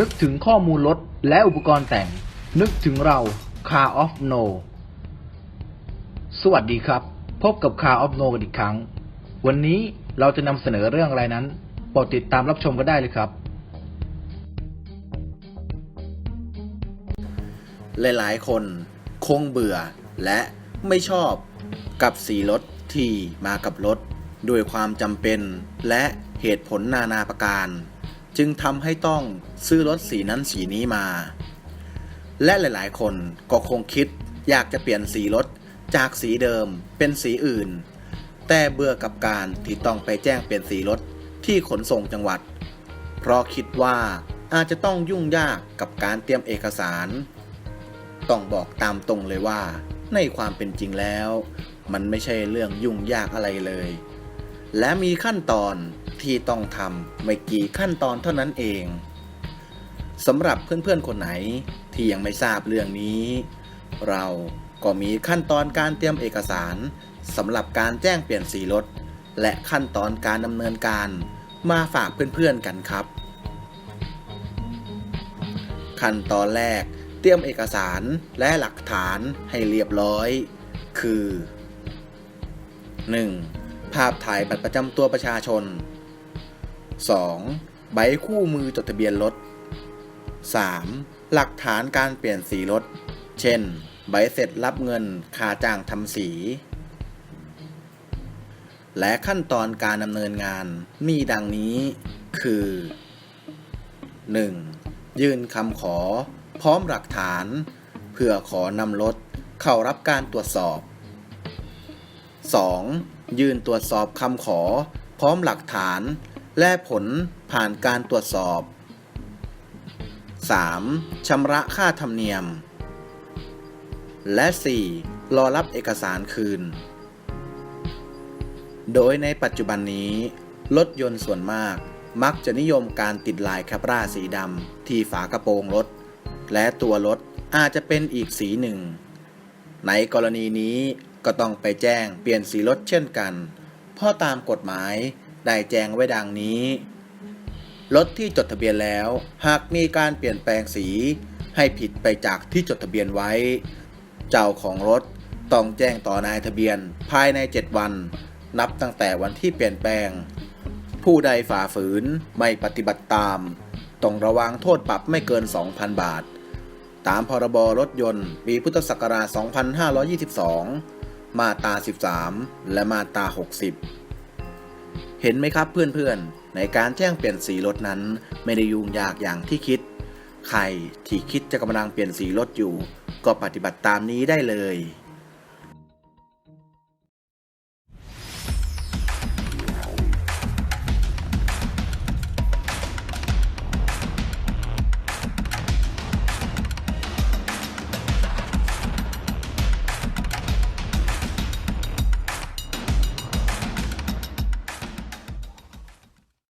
นึกถึงข้อมูลรถและอุปกรณ์แต่ง นึกถึงเรา Car of No สวัสดีครับ พบกับ Car of No กันอีกครั้ง วันนี้เราจะนำเสนอเรื่องอะไรนั้นโปรดติดตามรับชมกันได้เลยครับ หลายๆ คนคงเบื่อและไม่ชอบกับสีรถที่มากับรถ ด้วยความจำเป็นและเหตุผลนานาประการ จึงทำให้ต้องซื้อรถสีนั้นสีนี้มา และหลายๆ คนก็คงคิดอยากจะเปลี่ยนสีรถจากสีเดิมเป็นสีอื่น แต่เบื่อกับการที่ต้องไปแจ้งเปลี่ยนสีรถที่ขนส่งจังหวัด เพราะคิดว่าอาจจะต้องยุ่งยากกับการเตรียมเอกสาร ต้องบอกตามตรงเลยว่า ในความเป็นจริงแล้ว มันไม่ใช่เรื่องยุ่งยากอะไรเลย และมีขั้นตอนที่ต้องทำไม่กี่ขั้นตอนเท่านั้นเองสำหรับเพื่อนๆคนไหนที่ยังไม่ทราบเรื่องนี้ เราก็มีขั้นตอนการเตรียมเอกสารสำหรับการแจ้งเปลี่ยนสีรถ และขั้นตอนการดำเนินการมาฝากเพื่อนๆกันครับ ขั้นตอนแรกเตรียมเอกสารและหลักฐานให้เรียบร้อย คือ 1. ภาพถ่ายบัตรประจำตัวประชาชน 2. ใบคู่มือจดทะเบียนรถ 3. หลักฐานการเปลี่ยนสีรถ เช่น ใบเสร็จรับเงินค่าจ้างทำสี และขั้นตอนการดำเนินงานมีดังนี้คือ 1. ยื่นคำขอ พร้อมหลักฐาน เพื่อขอนำรถเข้ารับการตรวจสอบ 2. ยื่นตรวจสอบคำขอ พร้อมหลักฐาน และผลผ่านการตรวจสอบ 3. ชำระค่าธรรมเนียม และ 4. รอรับเอกสารคืน โดยในปัจจุบันนี้ รถยนต์ส่วนมากมักจะนิยมการติดลายแคปราสีดำที่ฝากระโปรงรถ และตัวรถอาจจะเป็นอีกสีหนึ่ง ในกรณีนี้ ก็ต้องไปแจ้งเปลี่ยนสีรถเช่นกัน เพราะตามกฎหมายได้แจ้งไว้ดังนี้ รถที่จดทะเบียนแล้ว หากมีการเปลี่ยนแปลงสี ให้ผิดไปจากที่จดทะเบียนไว้ เจ้าของรถต้องแจ้งต่อนายทะเบียนภายใน 7 วัน นับตั้งแต่วันที่เปลี่ยนแปลง ผู้ใดฝ่าฝืนไม่ปฏิบัติตามต้องระวังโทษปรับไม่เกิน 2,000 บาท ตามพรบรถยนต์ ปีพุทธศักราช 2522 มาตา 13 และมาตา 60 เห็นไหมครับเพื่อนๆ ในการแจ้งเปลี่ยนสีรถนั้น ไม่ได้ยุ่งยากอย่างที่คิด ใครที่คิดจะกำลังเปลี่ยนสีรถอยู่ ก็ปฏิบัติตามนี้ได้เลย